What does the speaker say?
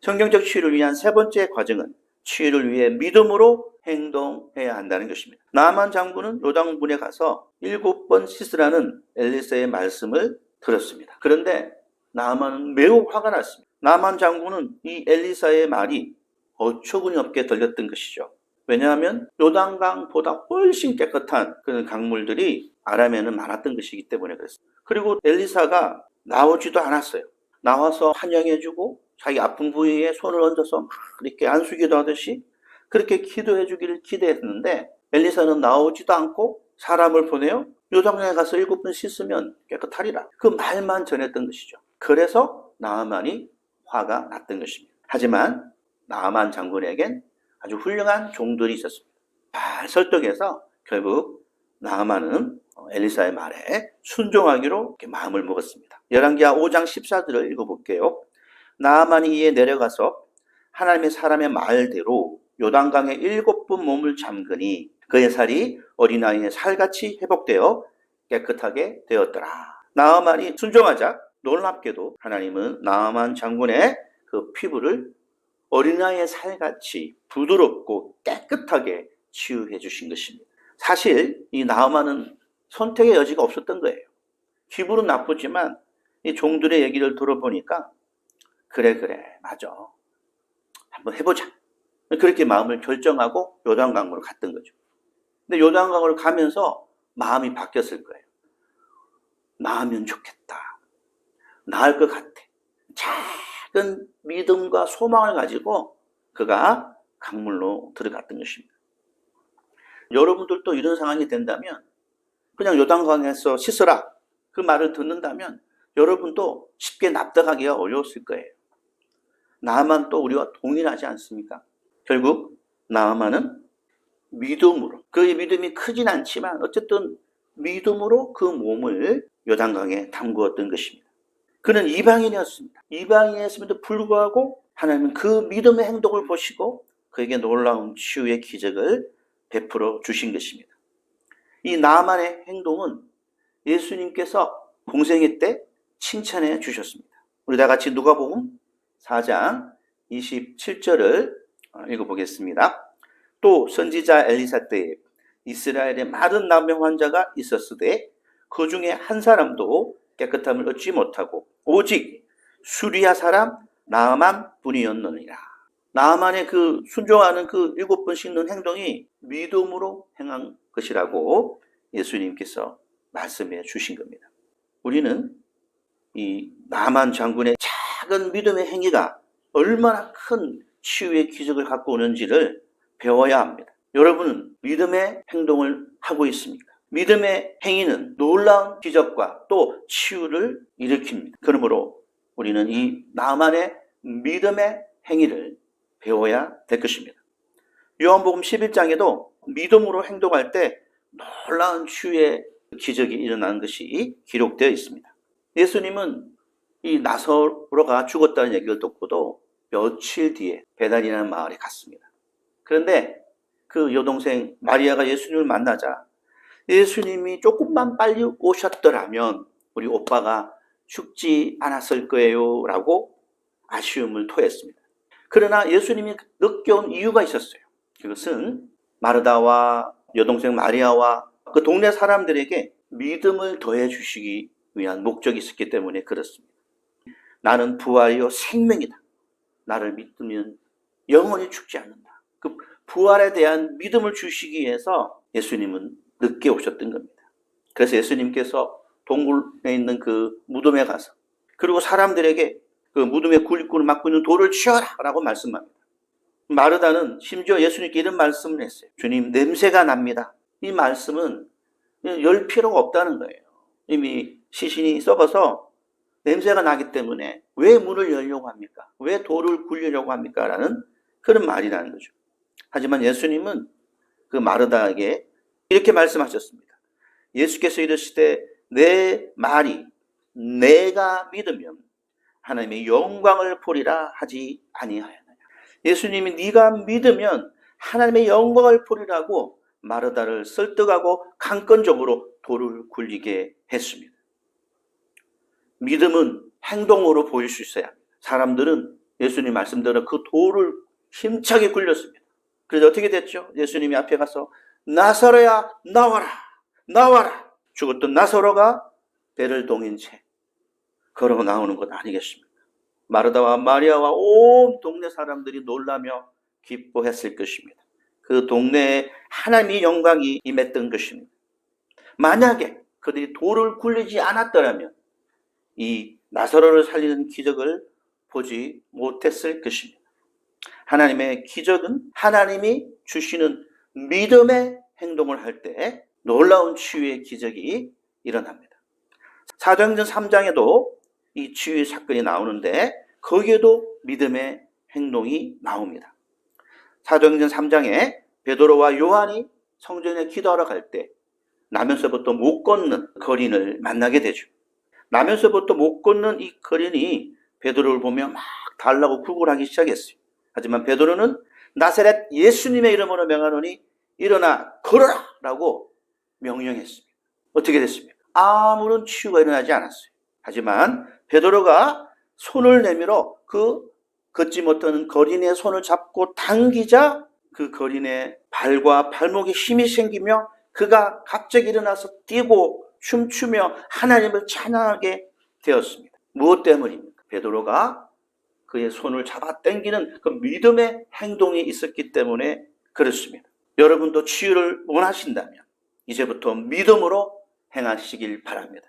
성경적 치유를 위한 세 번째 과정은 치유를 위해 믿음으로 행동해야 한다는 것입니다. 나만 장군은 요단군에 가서 일곱 번 씻으라는 엘리사의 말씀을 들었습니다. 그런데 나만은 매우 화가 났습니다. 나만 장군은 이 엘리사의 말이 어처구니 없게 들렸던 것이죠. 왜냐하면 요단강보다 훨씬 깨끗한 그런 강물들이 아람에는 많았던 것이기 때문에 그랬습니다. 그리고 엘리사가 나오지도 않았어요. 나와서 환영해주고 자기 아픈 부위에 손을 얹어서 막 이렇게 안수기도 하듯이 그렇게 기도해 주기를 기대했는데 엘리사는 나오지도 않고 사람을 보내요. 요단강에 가서 일곱 번 씻으면 깨끗하리라. 그 말만 전했던 것이죠. 그래서 나아만이 화가 났던 것입니다. 하지만 나아만 장군에겐 아주 훌륭한 종들이 있었습니다. 잘 설득해서 결국 나아만은 엘리사의 말에 순종하기로 마음을 먹었습니다. 열왕기하 5장 14절을 읽어볼게요. 나아만이 이에 내려가서 하나님의 사람의 말대로 요단강에 일곱 번 몸을 잠그니 그의 살이 어린아이의 살같이 회복되어 깨끗하게 되었더라. 나아만이 순종하자 놀랍게도 하나님은 나아만 장군의 그 피부를 어린아이의 살같이 부드럽고 깨끗하게 치유해 주신 것입니다. 사실 이 나아만은 선택의 여지가 없었던 거예요. 기분은 나쁘지만 이 종들의 얘기를 들어보니까 그래 그래 맞아 한번 해보자 그렇게 마음을 결정하고 요단강으로 갔던 거죠. 근데 요단강으로 가면서 마음이 바뀌었을 거예요. 나으면 좋겠다. 나을 것 같아. 작은 믿음과 소망을 가지고 그가 강물로 들어갔던 것입니다. 여러분들도 이런 상황이 된다면 그냥 요단강에서 씻어라 그 말을 듣는다면 여러분도 쉽게 납득하기가 어려웠을 거예요. 나만 또 우리와 동일하지 않습니까? 결국 나아만은 믿음으로 그의 믿음이 크진 않지만 어쨌든 믿음으로 그 몸을 요단강에 담그었던 것입니다. 그는 이방인이었습니다. 이방인이었음에도 불구하고 하나님은 그 믿음의 행동을 보시고 그에게 놀라운 치유의 기적을 베풀어 주신 것입니다. 이 나만의 행동은 예수님께서 공생애 때 칭찬해 주셨습니다. 우리 다 같이 누가복음 4장 27절을 읽어보겠습니다. 또 선지자 엘리사 때에 이스라엘에 많은 남병 환자가 있었으되 그 중에 한 사람도 깨끗함을 얻지 못하고 오직 수리아 사람 나아만 뿐이었느니라. 나아만의 그 순종하는 그 일곱 번 씻는 행동이 믿음으로 행한 것이라고 예수님께서 말씀해 주신 겁니다. 우리는 이 나만 장군의 작은 믿음의 행위가 얼마나 큰 치유의 기적을 갖고 오는지를 배워야 합니다. 여러분은 믿음의 행동을 하고 있습니까? 믿음의 행위는 놀라운 기적과 또 치유를 일으킵니다. 그러므로 우리는 이 나만의 믿음의 행위를 배워야 될 것입니다. 요한복음 11장에도 믿음으로 행동할 때 놀라운 치유의 기적이 일어나는 것이 기록되어 있습니다. 예수님은 이 나사로가 죽었다는 얘기를 듣고도 며칠 뒤에 베단이라는 마을에 갔습니다. 그런데 그 여동생 마리아가 예수님을 만나자 예수님이 조금만 빨리 오셨더라면 우리 오빠가 죽지 않았을 거예요 라고 아쉬움을 토했습니다. 그러나 예수님이 늦게 온 이유가 있었어요. 그것은 마르다와 여동생 마리아와 그 동네 사람들에게 믿음을 더해 주시기 위한 목적이 있었기 때문에 그렇습니다. 나는 부활이요 생명이다. 나를 믿으면 영원히 죽지 않는다. 그 부활에 대한 믿음을 주시기 위해서 예수님은 늦게 오셨던 겁니다. 그래서 예수님께서 동굴에 있는 그 무덤에 가서 그리고 사람들에게 그 무덤에 굴리꾼을 막고 있는 돌을 치워라 라고 말씀합니다. 마르다는 심지어 예수님께 이런 말씀을 했어요. 주님 냄새가 납니다. 이 말씀은 열 필요가 없다는 거예요. 이미 시신이 썩어서 냄새가 나기 때문에 왜 문을 열려고 합니까? 왜 돌을 굴리려고 합니까? 라는 그런 말이라는 거죠. 하지만 예수님은 그 마르다에게 이렇게 말씀하셨습니다. 예수께서 이르시되 내 말이 내가 믿으면 하나님의 영광을 보리라 하지 아니하였느냐. 예수님이 네가 믿으면 하나님의 영광을 보리라고 마르다를 설득하고 강권적으로 돌을 굴리게 했습니다. 믿음은 행동으로 보일 수 있어야. 사람들은 예수님 말씀대로 그 돌을 힘차게 굴렸습니다. 그래서 어떻게 됐죠? 예수님이 앞에 가서 나사로야 나와라 나와라 죽었던 나사로가 배를 동인 채 걸어 나오는 것 아니겠습니까? 마르다와 마리아와 온 동네 사람들이 놀라며 기뻐했을 것입니다. 그 동네에 하나님의 영광이 임했던 것입니다. 만약에 그들이 돌을 굴리지 않았더라면 이 나사로를 살리는 기적을 보지 못했을 것입니다. 하나님의 기적은 하나님이 주시는 믿음의 행동을 할 때 놀라운 치유의 기적이 일어납니다. 사도행전 3장에도 이 치유의 사건이 나오는데 거기에도 믿음의 행동이 나옵니다. 사도행전 3장에 베드로와 요한이 성전에 기도하러 갈때 나면서부터 못 걷는 거린을 만나게 되죠. 나면서부터 못 걷는 이 거린이 베드로를 보며 막 달라고 구걸하기 시작했어요. 하지만 베드로는 나사렛 예수님의 이름으로 명하노니 일어나 걸어라 라고 명령했습니다. 어떻게 됐습니까? 아무런 치유가 일어나지 않았어요. 하지만 베드로가 손을 내밀어 그 걷지 못하는 거린의 손을 잡고 당기자 그 거린의 발과 발목에 힘이 생기며 그가 갑자기 일어나서 뛰고 춤추며 하나님을 찬양하게 되었습니다. 무엇 때문입니까? 베드로가 그의 손을 잡아 당기는 그 믿음의 행동이 있었기 때문에 그렇습니다. 여러분도 치유를 원하신다면 이제부터 믿음으로 행하시길 바랍니다.